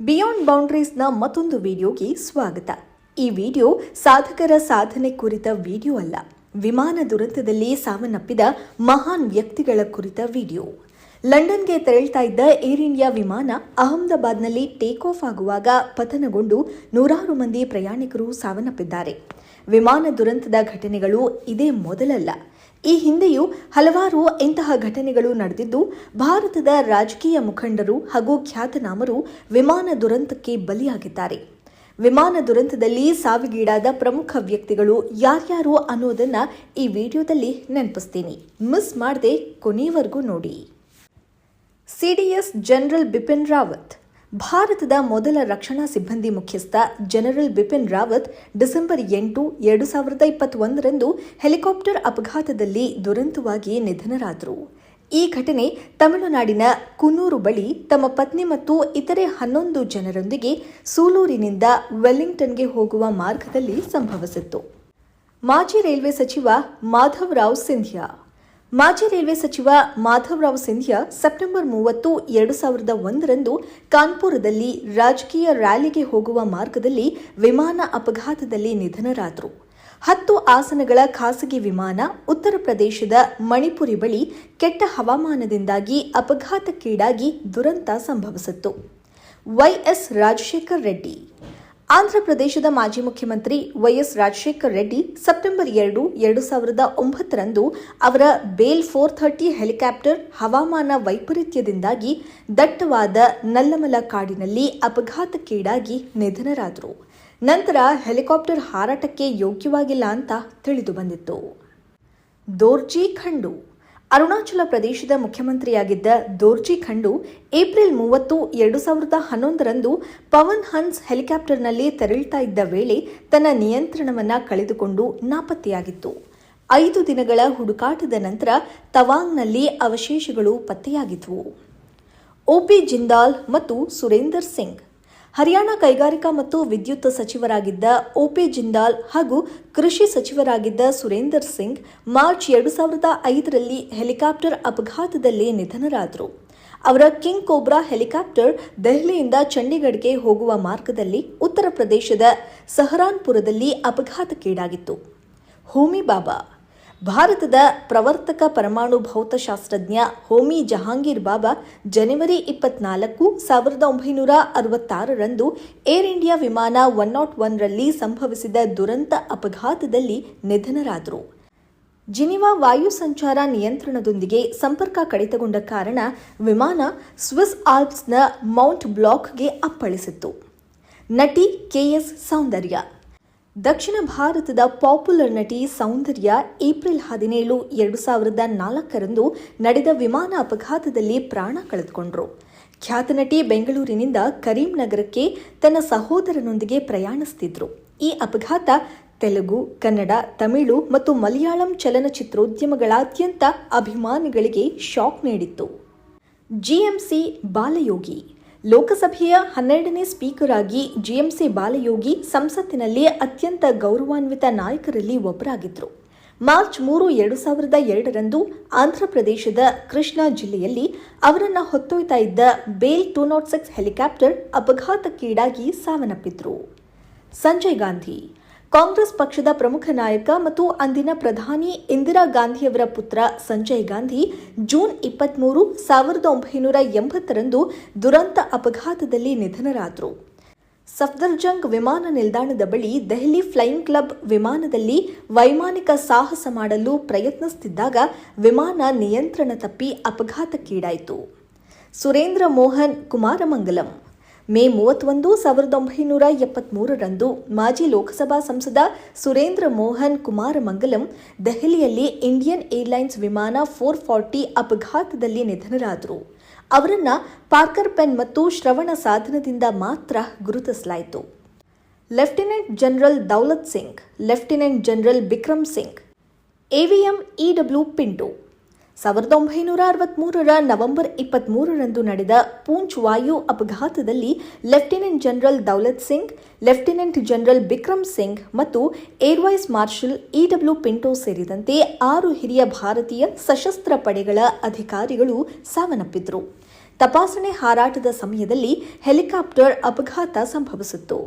Beyond ಬೌಂಡ್ರೀಸ್ನ ಮತ್ತೊಂದು ವಿಡಿಯೋಗೆ ಸ್ವಾಗತ. ಈ ವಿಡಿಯೋ ಸಾಧಕರ ಸಾಧನೆ ಕುರಿತ ವಿಡಿಯೋ ಅಲ್ಲ, ವಿಮಾನ ದುರಂತದಲ್ಲಿ ಸಾವನ್ನಪ್ಪಿದ ಮಹಾನ್ ವ್ಯಕ್ತಿಗಳ ಕುರಿತ ವಿಡಿಯೋ. ಲಂಡನ್ಗೆ ತೆರಳ್ತಾ ಇದ್ದ ಏರ್ ಇಂಡಿಯಾ ವಿಮಾನ ಅಹಮದಾಬಾದ್ನಲ್ಲಿ ಟೇಕ್ ಆಫ್ ಆಗುವಾಗ ಪತನಗೊಂಡು ನೂರಾರು ಮಂದಿ ಪ್ರಯಾಣಿಕರು ಸಾವನ್ನಪ್ಪಿದ್ದಾರೆ. ವಿಮಾನ ದುರಂತದ ಘಟನೆಗಳು ಇದೇ ಮೊದಲಲ್ಲ ಈ ಹಿಂದೆಯೂ ಹಲವಾರು ಇಂತಹ ಘಟನೆಗಳು ನಡೆದಿದ್ದು, ಭಾರತದ ರಾಜಕೀಯ ಮುಖಂಡರು ಹಾಗೂ ಖ್ಯಾತನಾಮರು ವಿಮಾನ ದುರಂತಕ್ಕೆ ಬಲಿಯಾಗಿದ್ದಾರೆ. ವಿಮಾನ ದುರಂತದಲ್ಲಿ ಸಾವಿಗೀಡಾದ ಪ್ರಮುಖ ವ್ಯಕ್ತಿಗಳು ಯಾರ್ಯಾರು ಅನ್ನೋದನ್ನ ಈ ವಿಡಿಯೋದಲ್ಲಿ ನೆನಪಿಸ್ತೀನಿ. ಮಿಸ್ ಮಾಡದೆ ಕೊನೆಯವರೆಗೂ ನೋಡಿ. ಸಿಡಿಎಸ್ ಜನರಲ್ ಬಿಪಿನ್ ರಾವತ್ ಭಾರತದ ಮೊದಲ ರಕ್ಷಣಾ ಸಿಬ್ಬಂದಿ ಮುಖ್ಯಸ್ಥ ಜನರಲ್ ಬಿಪಿನ್ ರಾವತ್ ಡಿಸೆಂಬರ್ ಎಂಟು, ಎರಡು ಸಾವಿರದ ಇಪ್ಪತ್ತೊಂದರಂದು ಹೆಲಿಕಾಪ್ಟರ್ ಅಪಘಾತದಲ್ಲಿ ದುರಂತವಾಗಿ ನಿಧನರಾದರು. ಈ ಘಟನೆ ತಮಿಳುನಾಡಿನ ಕುನೂರು ಬಳಿ ತಮ್ಮ ಪತ್ನಿ ಮತ್ತು ಇತರೆ ಹನ್ನೊಂದು ಜನರೊಂದಿಗೆ ಸೂಲೂರಿನಿಂದ ವೆಲ್ಲಿಂಗ್ಟನ್ಗೆ ಹೋಗುವ ಮಾರ್ಗದಲ್ಲಿ ಸಂಭವಿಸಿತ್ತು. ಮಾಜಿ ರೈಲ್ವೆ ಸಚಿವ ಮಾಧವರಾವ್ ಸಿಂಧ್ಯಾ ಮಾಜಿ ರೈಲ್ವೆ ಸಚಿವ ಮಾಧವರಾವ್ ಸಿಂಧ್ಯಾ ಸೆಪ್ಟೆಂಬರ್ ಮೂವತ್ತು, ಎರಡು ಸಾವಿರದ ಒಂದರಂದು ಕಾನ್ಪುರದಲ್ಲಿ ರಾಜಕೀಯ ರ್ಯಾಲಿಗೆ ಹೋಗುವ ಮಾರ್ಗದಲ್ಲಿ ವಿಮಾನ ಅಪಘಾತದಲ್ಲಿ ನಿಧನರಾದರು. ಹತ್ತು ಆಸನಗಳ ಖಾಸಗಿ ವಿಮಾನ ಉತ್ತರ ಪ್ರದೇಶದ ಮಣಿಪುರಿ ಬಳಿ ಕೆಟ್ಟ ಹವಾಮಾನದಿಂದಾಗಿ ಅಪಘಾತಕ್ಕೀಡಾಗಿ ದುರಂತ ಸಂಭವಿಸಿತ್ತು. ವೈಎಸ್ ರಾಜಶೇಖರ್ ರೆಡ್ಡಿ ಆಂಧ್ರಪ್ರದೇಶದ ಮಾಜಿ ಮುಖ್ಯಮಂತ್ರಿ ವೈಎಸ್ ರಾಜಶೇಖರ್ ರೆಡ್ಡಿ ಸೆಪ್ಟೆಂಬರ್ ಎರಡು ಎರಡು ಸಾವಿರದ ಒಂಬತ್ತರಂದು ಅವರ ಬೇಲ್ ಫೋರ್ ಥರ್ಟಿ ಹೆಲಿಕಾಪ್ಟರ್ ಹವಾಮಾನ ವೈಪರೀತ್ಯದಿಂದಾಗಿ ದಟ್ಟವಾದ ನಲ್ಲಮಲ ಕಾಡಿನಲ್ಲಿ ಅಪಘಾತಕ್ಕೀಡಾಗಿ ನಿಧನರಾದರು. ನಂತರ ಹೆಲಿಕಾಪ್ಟರ್ ಹಾರಾಟಕ್ಕೆ ಯೋಗ್ಯವಾಗಿಲ್ಲ ಅಂತ ತಿಳಿದು ಬಂದಿತ್ತು. ದೋರ್ಜಿ ಖಂಡು ಅರುಣಾಚಲ ಪ್ರದೇಶದ ಮುಖ್ಯಮಂತ್ರಿಯಾಗಿದ್ದ ದೋರ್ಜಿ ಖಂಡು ಏಪ್ರಿಲ್ ಮೂವತ್ತು, ಎರಡು ಸಾವಿರದ ಹನ್ನೊಂದರಂದು ಪವನ್ ಹನ್ಸ್ ಹೆಲಿಕಾಪ್ಟರ್ನಲ್ಲಿ ತೆರಳುತ್ತಾ ಇದ್ದ ವೇಳೆ ತನ್ನ ನಿಯಂತ್ರಣವನ್ನು ಕಳೆದುಕೊಂಡು ನಾಪತ್ತೆಯಾಗಿತ್ತು. ಐದು ದಿನಗಳ ಹುಡುಕಾಟದ ನಂತರ ತವಾಂಗ್ನಲ್ಲಿ ಅವಶೇಷಗಳು ಪತ್ತೆಯಾಗಿದ್ವು. ಓಪಿ ಜಿಂದಾಲ್ ಮತ್ತು ಸುರೇಂದರ್ ಸಿಂಗ್ ಹರಿಯಾಣ ಕೈಗಾರಿಕಾ ಮತ್ತು ವಿದ್ಯುತ್ ಸಚಿವರಾಗಿದ್ದ ಒಪಿ ಜಿಂದಾಲ್ ಹಾಗೂ ಕೃಷಿ ಸಚಿವರಾಗಿದ್ದ ಸುರೇಂದರ್ ಸಿಂಗ್ ಮಾರ್ಚ್ ಎರಡು ಸಾವಿರದ ಐದರಲ್ಲಿ ಹೆಲಿಕಾಪ್ಟರ್ ಅಪಘಾತದಲ್ಲಿ ನಿಧನರಾದರು. ಅವರ ಕಿಂಗ್ ಕೋಬ್ರಾ ಹೆಲಿಕಾಪ್ಟರ್ ದೆಹಲಿಯಿಂದ ಚಂಡೀಗಢಗೆ ಹೋಗುವ ಮಾರ್ಗದಲ್ಲಿ ಉತ್ತರ ಪ್ರದೇಶದ ಸಹರಾನ್ಪುರದಲ್ಲಿ ಅಪಘಾತಕ್ಕೀಡಾಗಿತ್ತು. ಹೋಮಿ ಬಾಬಾ ಭಾರತದ ಪ್ರವರ್ತಕ ಪರಮಾಣು ಭೌತಶಾಸ್ತ್ರಜ್ಞ ಹೋಮಿ ಜಹಾಂಗೀರ್ ಬಾಬಾ ಜನವರಿ ಇಪ್ಪತ್ನಾಲ್ಕು ಸಾವಿರದ ಒಂಬೈನೂರ ಅರವತ್ತಾರರಂದು ಏರ್ ಇಂಡಿಯಾ ವಿಮಾನ ಒನ್ ನಾಟ್ ಒನ್ರಲ್ಲಿ ಸಂಭವಿಸಿದ ದುರಂತ ಅಪಘಾತದಲ್ಲಿ ನಿಧನರಾದರು. ಜಿನಿವಾ ವಾಯು ಸಂಚಾರ ನಿಯಂತ್ರಣದೊಂದಿಗೆ ಸಂಪರ್ಕ ಕಡಿತಗೊಂಡ ಕಾರಣ ವಿಮಾನ ಸ್ವಿಸ್ ಆಲ್ಪ್ಸ್ನ ಮೌಂಟ್ ಬ್ಲಾಕ್ಗೆ ಅಪ್ಪಳಿಸಿತ್ತು. ನಟಿ ಕೆಎಸ್ ಸೌಂದರ್ಯ ದಕ್ಷಿಣ ಭಾರತದ ಪಾಪ್ಯುಲರ್ ನಟಿ ಸೌಂದರ್ಯ ಏಪ್ರಿಲ್ ಹದಿನೇಳು, ಎರಡು ಸಾವಿರದ ನಾಲ್ಕರಂದು ನಡೆದ ವಿಮಾನ ಅಪಘಾತದಲ್ಲಿ ಪ್ರಾಣ ಕಳೆದುಕೊಂಡರು. ಖ್ಯಾತ ನಟಿ ಬೆಂಗಳೂರಿನಿಂದ ಕರೀಂನಗರಕ್ಕೆ ತನ್ನ ಸಹೋದರನೊಂದಿಗೆ ಪ್ರಯಾಣಿಸುತ್ತಿದ್ದರು ಈ ಅಪಘಾತ ತೆಲುಗು, ಕನ್ನಡ, ತಮಿಳು ಮತ್ತು ಮಲಯಾಳಂ ಚಲನಚಿತ್ರೋದ್ಯಮಗಳಾದ್ಯಂತ ಅಭಿಮಾನಿಗಳಿಗೆ ಶಾಕ್ ನೀಡಿತ್ತು. ಜಿಎಂಸಿ ಬಾಲಯೋಗಿ ಲೋಕಸಭೆಯ ಹನ್ನೆರಡನೇ ಸ್ಪೀಕರ್ ಆಗಿ ಜಿಎಂಸಿ ಬಾಲಯೋಗಿ ಸಂಸತ್ತಿನಲ್ಲಿ ಅತ್ಯಂತ ಗೌರವಾನ್ವಿತ ನಾಯಕರಲ್ಲಿ ಒಬ್ಬರಾಗಿದ್ದರು. ಮಾರ್ಚ್ ಮೂರು, ಎರಡು ಸಾವಿರದ ಎರಡರಂದು ಆಂಧ್ರಪ್ರದೇಶದ ಕೃಷ್ಣಾ ಜಿಲ್ಲೆಯಲ್ಲಿ ಅವರನ್ನು ಹೊತ್ತೊಯ್ತಾ ಇದ್ದ Bell two nought six helicopter ಅಪಘಾತಕ್ಕೀಡಾಗಿ ಸಾವನ್ನಪ್ಪಿದ್ರು. ಸಂಜಯ್ ಗಾಂಧಿ ಕಾಂಗ್ರೆಸ್ ಪಕ್ಷದ ಪ್ರಮುಖ ನಾಯಕ ಮತ್ತು ಅಂದಿನ ಪ್ರಧಾನಿ ಇಂದಿರಾ ಗಾಂಧಿಯವರ ಪುತ್ರ ಸಂಜಯ್ ಗಾಂಧಿ ಜೂನ್ ಇಪ್ಪತ್ಮೂರು ಸಾವಿರದ ಒಂಬೈನೂರ ಎಂಬತ್ತರಂದು ದುರಂತ ಅಪಘಾತದಲ್ಲಿ ನಿಧನರಾದರು. ಸಫ್ದರ್ಜಂಗ್ ವಿಮಾನ ನಿಲ್ದಾಣದ ಬಳಿ ದೆಹಲಿ ಫ್ಲೈಯಿಂಗ್ ಕ್ಲಬ್ ವಿಮಾನದಲ್ಲಿ ವೈಮಾನಿಕ ಸಾಹಸ ಮಾಡಲು ಪ್ರಯತ್ನಿಸುತ್ತಿದ್ದಾಗ ವಿಮಾನ ನಿಯಂತ್ರಣ ತಪ್ಪಿ ಅಪಘಾತಕ್ಕೀಡಾಯಿತು. ಸುರೇಂದ್ರ ಮೋಹನ್ ಕುಮಾರಮಂಗಲಂ. ಮೇ ಮೂವತ್ತೊಂದು ಸಾವಿರದ ಒಂಬೈನೂರ ಎಪ್ಪತ್ಮೂರರಂದು ಮಾಜಿ ಲೋಕಸಭಾ ಸಂಸದ ಸುರೇಂದ್ರ ಮೋಹನ್ ಕುಮಾರಮಂಗಲಂ ದೆಹಲಿಯಲ್ಲಿ ಇಂಡಿಯನ್ ಏರ್ಲೈನ್ಸ್ ವಿಮಾನ ಫೋರ್ ಫಾರ್ಟಿ ಅಪಘಾತದಲ್ಲಿ ನಿಧನರಾದರು. ಅವರನ್ನು ಪಾರ್ಕರ್ ಪೆನ್ ಮತ್ತು ಶ್ರವಣ ಸಾಧನದಿಂದ ಮಾತ್ರ ಗುರುತಿಸಲಾಯಿತು. Lieutenant general Daulat Singh, lieutenant general Bikram Singh AVM EW Pinto ಸಾವಿರದ ಒಂಬೈನೂರ ಅರವತ್ಮೂರರ ನವೆಂಬರ್ ಇಪ್ಪತ್ಮೂರರಂದು ನಡೆದ ಪೂಂಚ್ ವಾಯು ಅಪಘಾತದಲ್ಲಿ lieutenant general Daulat Singh, lieutenant general Bikram Singh ಮತ್ತು air vice marshal EW Pinto ಸೇರಿದಂತೆ ಆರು ಹಿರಿಯ ಭಾರತೀಯ ಸಶಸ್ತ್ರ ಪಡೆಗಳ ಅಧಿಕಾರಿಗಳು ಸಾವನ್ನಪ್ಪಿದ್ರು. ತಪಾಸಣೆ ಹಾರಾಟದ ಸಮಯದಲ್ಲಿ ಹೆಲಿಕಾಪ್ಟರ್ ಅಪಘಾತ ಸಂಭವಿಸಿತ್ತು.